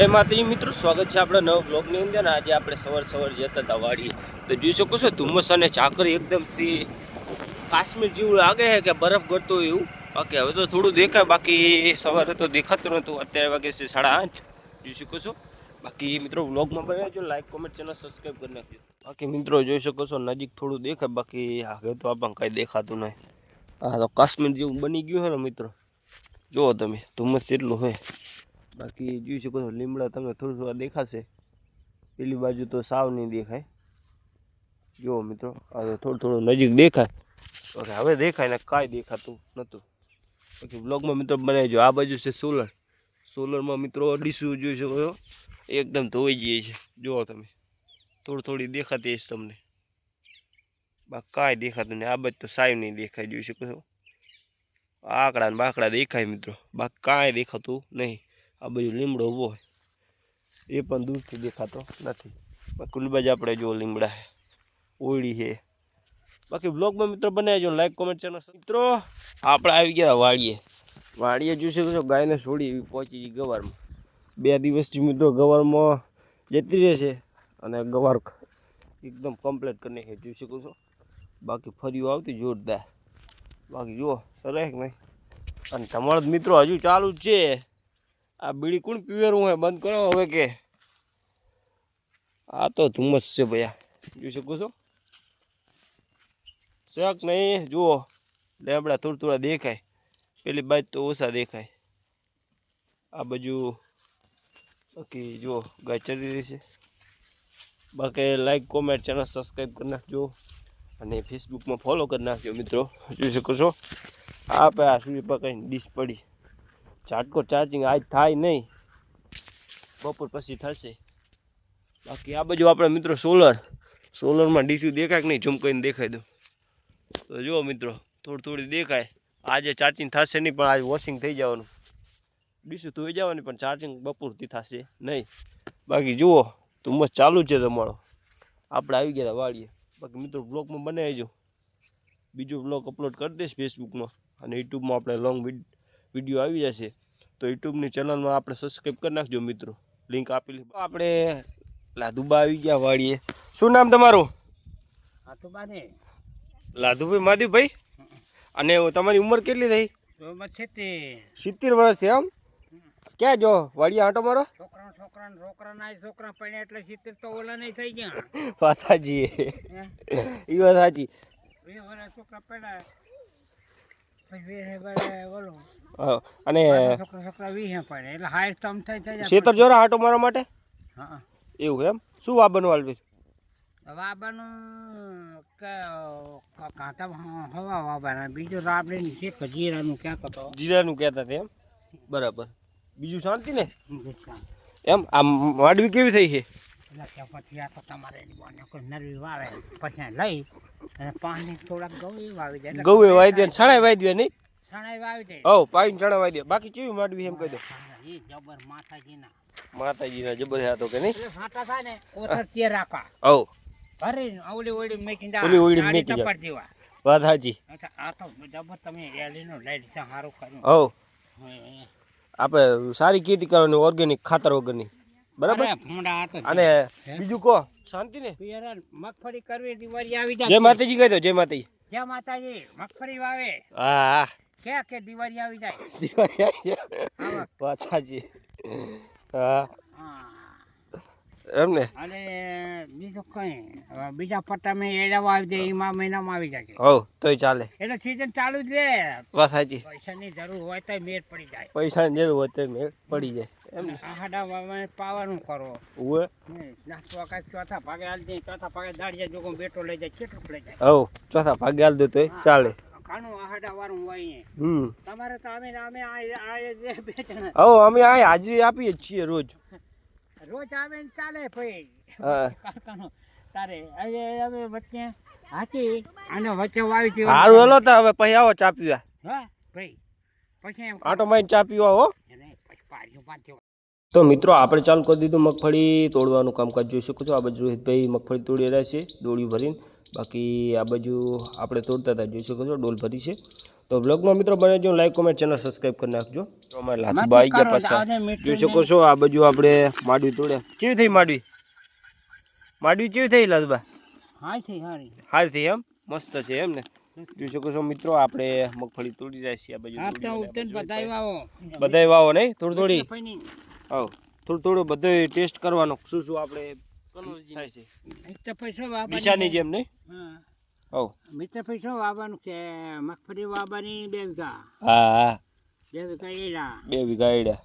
જય માતાજી, મિત્રો, સ્વાગત છે આપણા નવા બ્લોગની અંદર. આજે આપણે સવાર સવાર જતા હતા વાડીએ. તો જોઈ શકો છો, ધુમ્મસ અને ચાકરી એકદમથી કાશ્મીર જેવું લાગે છે કે બરફ ગરતો હોય એવું. બાકી હવે તો થોડું દેખાય, બાકી સવારે તો દેખાતું નહોતું. અત્યારે વાગે છે સાડા આઠ. જોઈ શકો છો. બાકી મિત્રો બ્લોગમાં બનાવજો લાઈક કોમેન્ટ ચેનલ સબસ્ક્રાઈબ કરી નાખજો. બાકી મિત્રો, જોઈ શકો છો, નજીક થોડું દેખાય, બાકી આગળ તો આપણને કાંઈ દેખાતું નહીં. હા તો કાશ્મીર જેવું બની ગયું છે ને મિત્રો. જુઓ તમે, ધુમ્મસ એટલું હોય. બાકી જોઈ શકો છો, લીમડા તમને થોડું થોડા દેખાશે. પેલી બાજુ તો સાવ નહીં દેખાય. જુઓ મિત્રો હવે થોડું થોડું નજીક દેખાય. ઓકે, હવે દેખાય ને કાંઈ દેખાતું નહોતું. બાકી બ્લોગમાં મિત્રો બનાવજો. આ બાજુ છે સોલર સોલરમાં મિત્રો અઢીસું જોઈ શકો છો. એકદમ ધોઈ જઈએ છે. જુઓ તમે. થોડી થોડી દેખાતી હશે તમને. બા, કાંઈ દેખાતું નહીં. આ બાજુ તો સાવ નહીં દેખાય, જોઈ શકો છો. આકડા ને બાકડા દેખાય મિત્રો. બાકી કાંઈ દેખાતું નહીં. આ બાજુ લીમડો ઊભો હોય એ પણ દૂરથી દેખાતો નથી. બાકી ઓલી બાજુ આપણે જો લીમડા છે. ઓળી છે. બાકી બ્લોગમાં મિત્રો બનાવજો લાઈક કોમેન્ટ ચેનલ મિત્રો, આપણે આવી ગયા વાડીએ. વાડીએ જોઈશે તો ગાયને છોડી એવી પહોંચી ગઈ ગવારમાં. બે દિવસથી મિત્રો ગવારમાં જતી રહે છે અને ગવાર એકદમ કમ્પ્લીટ કરીને છે. જોઈ શકો છો. બાકી ફરીઓ આવતી જોરદાર. બાકી જુઓ, સરસ નહીં? અને તમારો મિત્રો હજુ ચાલુ જ છે. આ બીડી કોણ પીવેરું હે? બંધ કરો હવે કે. આ તો ધુમ્મસ છે ભૈયા. જોઈ શકો છો? શક નહીં, જુઓ. લેબડા થોડા થોડા દેખાય. પેલી બાજ તો ઓછા દેખાય. આ બાજુ બાકી જુઓ, ગાય ચડી રહી છે. બાકી લાઈક કોમેન્ટ ચેનલ સબસ્ક્રાઈબ કરી નાખજો. અને ફેસબુકમાં ફોલો કરી નાખજો મિત્રો. જોઈ શકો છો? આ પે આ સુધી પકાઈને ડીશ પડી. ઝાટકો ચાર્જિંગ આજ થાય નહીં. બપોર પછી થશે. બાકી આ બાજુ આપણે મિત્રો સોલર સોલરમાં ડીશું દેખાય કે નહીં? ઝૂમ કરીને દેખાઈ દઉં. તો જુઓ મિત્રો, થોડી થોડી દેખાય. આજે ચાર્જિંગ થશે નહીં, પણ આજે વોશિંગ થઈ જવાનું. ડીશું ધોઈ જવાની, પણ ચાર્જિંગ બપોરથી થશે નહીં. બાકી જુઓ, ધુમ્મસ ચાલુ છે તમારો. આપણે આવી ગયા વાળીએ બાકી મિત્રો બ્લોગમાં બનાવીજો બીજો બ્લોગ અપલોડ કરી દઈશ ફેસબુકમાં અને યુટ્યુબમાં આપણે લોંગ વીડિયો આવી જશે તો યુટ્યુબની ચેનલમાં આપણે સબસ્ક્રાઈબ કરી નાખજો મિત્રો. લિંક આપેલી આપણે લાધુબા આવી ગયા વાળીએ શું નામ તમારું? લાધુભાઈ માધુભાઈ? અને તમારી ઉંમર કેટલી થઈ? સિત્તેર વર્ષ છે એમ ક્યાં જો વાડીએ આંટો મારો? છોકરા છોકરા છોકરા ના છોકરા પડ્યા એટલે સિત્તેર તો ઓલા નહીં થઈ ગયા. વાત સાચી. એ વાત સાચી. છોકરા પડ્યા પછી વીસ વર્ષ ઓલો હા, અને શેતર જોરા આટો મારવા માટે? હા. એવું એમ? શું વાબનું વાલવી વાબાનું કે કાંતા હવા વાબાના બીજું આપણે છે જીરાનું કહેતા હતા એમ? બરાબર. બીજું શાંતિ ને એમ આ માંડવી કેવી થઈ છે? એટલે પછી આ તો તમારે કોઈ નરવી વાવે. પછી લઈ અને પાણી થોડાક ગૌ વાવી દે. ગૌ વાવી દે ને વાવી દે નહીં? શણાઈ વાવી દે. ઓ પાણી છણા વાવી દે. બાકી ચીવી માંડવી એમ કહી દો. એ જબર માતાજીના. માતાજીના જબર હતો કે નહીં? એટલે થાય ને ઓથર તે રાખા ઓ અરે ઓલી ઓલી મેકી જા ઓલી ઓલી મેકી જા. ચપટ દેવા. વાત આ તો જબર તમે એલીનો લઈ લીધા સારું કર્યું. ઓ આપણે સારી ખેતી કરવાની ઓર્ગેનિક ખાતર વગરની. બરાબર? અને બીજું કહો. શાંતિ ને મગફળી કરવી દિવાળી આવી જાય જય માતાજી કહી દો જય માતાજી. જય માતાજી મગફળી વાવે. હા. કે કે દિવાળી આવી જાય? દિવાળી આવી જાય. પાછાજી. હા. હા. એમ ને અને બીજું કઈ? બીજા પટ્ટા મેં એડા આવી જાય એમાં મહિનામાં આવી જાય. હવ તોય ચાલે. એટલે સીઝન ચાલુ જ રે. વાત સાચી. પૈસાની જરૂર હોય તો મેળ પડી જાય. પૈસાની જરૂર હોય તો મેળ પડી જાય. એમ. આહાડા વાવવાને પાવાનું કરો. ઉવે. નાસ્તો ચોથા ભાગે હાલ દે ચોથા ભાગે દાડિયા જોગો બેટો લઈ જાય કેટલું લઈ જાય. હવ ચોથા ભાગે હાલ દો તોય ચાલે. કાનું આહાડા વાળું હોય હમ. તમારે તો અમે અમે આ જે હવ અમે આ હાજરી આપીએ છીએ રોજ. રોજ આવે ને ચાલે ભાઈ. કાકાનો. તારે આજે અમે વચ્ચે હાથી અને વચ્ચે વાવી હતી સારું હેલો તાર હવે પછી આવો ચા પીવા. હા ભાઈ. પછી આટો મારીને ચા પીવા હો. પાડ્યું. તો મિત્રો આપણે ચાલુ કરી દીધું મગફળી. તોડવાનું કામકાજ જોઈ શકો છો. આ બાજુ રોહિતભાઈ મગફળી તોડી રહ્યા છે દોડી ભરીને. બાકી આ બાજુ આપણે તોડતા હતા જોઈ શકો છો ડોલ ભરી છે. તો બ્લોગમાં મિત્રો બને જો લાઈક કોમેન્ટ ચેનલ સબસ્ક્રાઈબ કરી નાખજો. તો અમારે લાથુબા આવી ગયા પાછા. જોઈ શકો છો આ બાજુ આપણે માંડવી તોડ્યા. કેવી થઈ માંડવી? માંડવી કેવી થઈ લાથુબા હા હારી. થઈ એમ? મસ્ત છે એમ ને? જોઈ શકો છો મિત્રો આપણે મગફળી તોડી રહ્યા છીએ આ બાજુ બધાય વાવો. નહીં? થોડી થોડી. આવો. થોડું થોડું બધું ટેસ્ટ કરવાનો. શું શું આપણે થાય છે? તો પૈસો દિશાની જેમ નહીં? હા. મિત્ર પૈસો વાવવાનું છે. મગફળી વાવવાની બે વીઘા. હા હા. બે વીઘા એડા. બે વીઘા એડા.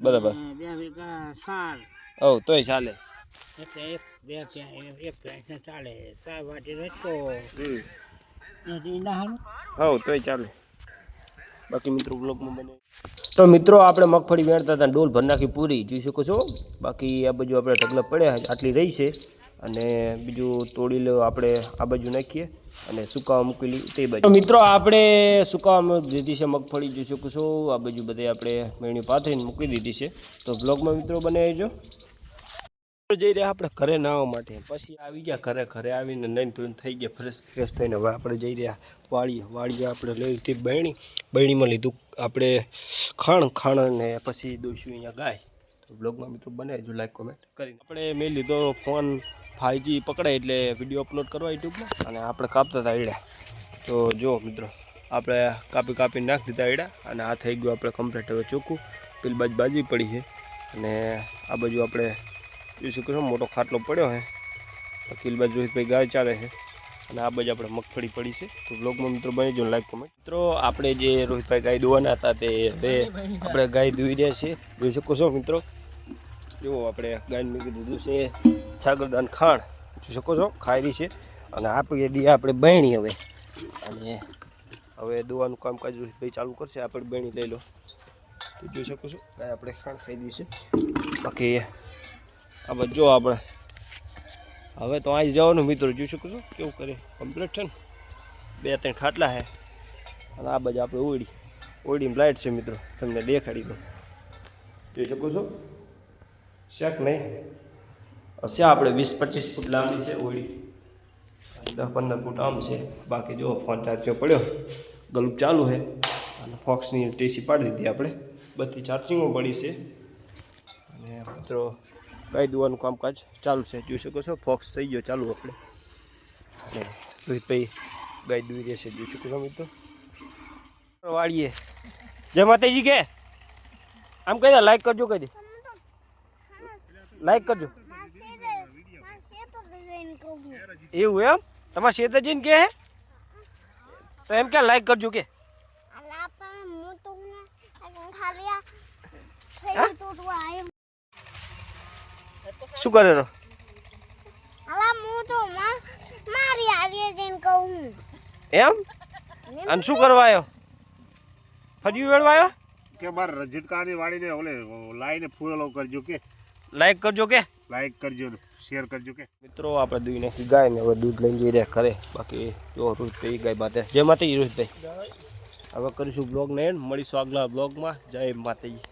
બરાબર. બે વીઘા સાર ઓ તોય ચાલે. એટલે એક બે એક ભેંસને ચાલે. ચાર વાટી રચકો હમ. તોય ચાલે. બાકી મિત્રો બ્લોગમાં બને. તો મિત્રો આપણે મગફળી વેણતા હતા ડોલ ભર નાખી પૂરી, જોઈ શકો છો. બાકી આ બાજુ આપણે ઢગલા પડ્યા આટલી રહી છે. અને બીજું તોડી લો આપણે આ બાજુ નાખીએ અને સુકાવા મૂકેલી તે બાજુ. મિત્રો આપણે સુકાવામાં દીધી છે મગફળી, જોઈ શકો છો. આ બાજુ બધે આપણે મેણી પાથરીને મૂકી દીધી છે. તો બ્લોગમાં મિત્રો બને જો જઈ રહ્યા આપણે ઘરે નાવા માટે. પછી આવી ગયા ઘરે ઘરે આવીને નહીં ધોઈને થઈ ગયા ફ્રેશ ફ્રેશ થઈને હવે આપણે જઈ રહ્યા વાળીએ વાળીએ આપણે લઈ લીધી બહેણી બહેણીમાં લીધું આપણે ખાણ ખાણ અને પછી દોશું અહીંયા ગાય. તો બ્લોગમાં મિત્રો બનાવજો લાઈક કોમેન્ટ કરીને. આપણે મેં લીધો ફોન ફાઈવજી પકડાય એટલે વીડિયો અપલોડ કરવા યુટ્યુબમાં અને આપણે કાપતા હતા એડા. તો જો મિત્રો, આપણે કાપી કાપી નાખી દીધા એડા અને આ થઈ ગયું આપણે કમ્પ્લીટ હવે ચોખ્ખું, પેલી બાજુ બાજી પડી છે અને આ બાજુ આપણે જોઈ શકો છો મોટો ખાટલો પડ્યો છે. વકીલ બાજુ રોહિતભાઈ ગાય ચાલે છે. અને આ બાજુ આપણે મગફળી પડી છે. તો બ્લોગમાં મિત્રો બની જો લાઈક કમેન્ટ મિત્રો, આપણે જે રોહિતભાઈ ગાય દોવાના હતા તે હવે આપણે ગાય દોઈ રહ્યા છીએ. જોઈ શકો છો મિત્રો. જુઓ આપણે ગાયને મૂકી દીધું છે. સાગરદાન ખાણ. જોઈ શકો છો ખાઈ રહી છે. અને આપણે દી આપણે બહેણી હવે. અને હવે દોવાનું કામકાજ રોહિતભાઈ ચાલુ કરશે. આપણે બહેણી લઈ લો. તો જોઈ શકો છો ગાય આપણે ખાણ ખાઈ દઈએ છે. બાકી આ બધું આપણે. હવે તો અહીં જવાનું મિત્રો, જોઈ શકું છું કેવું કરે. કમ્પ્લીટ છે ને? બે ત્રણ ખાટલા છે અને આ બાજુ આપણે ઓળી ઓળીમાં લાઇટ છે મિત્રો, તમને દેખાડી દો જોઈ શકું છો? શેક નહીં. હશે આપણે વીસ પચીસ ફૂટ લાંબી છે ઓળી દસ પંદર ફૂટ આમ છે. બાકી જો ફોન ચાર્જર પડ્યો. ગલુપ ચાલુ છે અને ફોક્સની ટીસી પાડી દીધી આપણે. બધી ચાર્જિંગો પડી છે. અને મિત્રો ગાય દોવાનું કામકાજ ચાલુ છે? જોઈ શકો છો ફોક્સ થઈ ગયો ચાલુ આપણે. અને રોહિતભાઈ ગાય દોઈ રહેશે જોઈ શકો છો મિત્રો. વાળીએ. જય માતાજી કે? આમ કહી દે લાઈક કરજો કહી દે. લાઈક કરજો. એવું એમ? તમારે શેતર જઈને કે હે? તો એમ કે લાઈક કરજો કે. શું કરે રો એમ? અને શું કરવા આવ્યો ફર્યું વેળવા આવ્યો કે રજત કાની વાળીને ઓલે લાઈને ફૂલો કરજો કે. લાઈક કરજો કે? લાઈક કરજો ને શેર કરજો કે. મિત્રો આપણે દૂધ નાખી ગાય ને હવે દૂધ લઈને જઈ રહ્યા ઘરે. બાકી જો રોહિતભાઈ ગાય માતે જય માતાજી રોહિતભાઈ. હવે કરીશું બ્લોગ ને મળીશું આગલા બ્લોગમાં જય માતાજી.